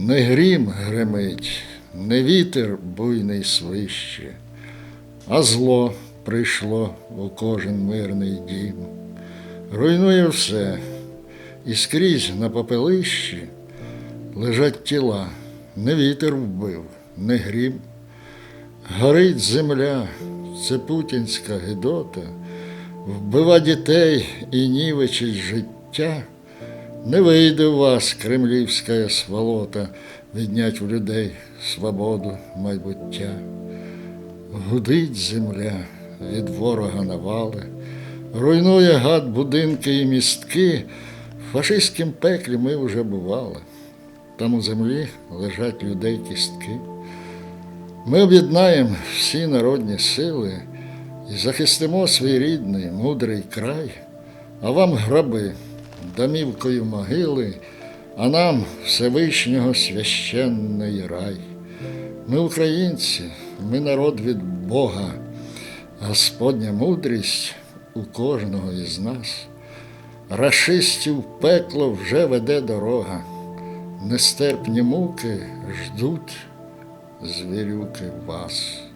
Не грім гремить, не вітер буйний свище, а зло прийшло у кожен мирний дім, руйнує все, і скрізь на попелищі лежать тіла, не вітер вбив, не грім. Горить земля, це путінська гидота, вбива дітей і нівечить життя. Не вийде у вас кремлівська сволота віднять у людей свободу майбуття. Гудить земля від ворога навали, руйнує гад будинки і містки. В фашистськім пеклі ми вже бували. Там у землі лежать людей кістки. Ми об'єднаємо всі народні сили і захистимо свій рідний, мудрий край, а вам граби, домівкою могили, а нам Всевишнього священний рай. Ми українці, ми народ від Бога, Господня мудрість у кожного із нас. Рашистів пекло вже веде дорога, нестерпні муки ждуть звірюки вас.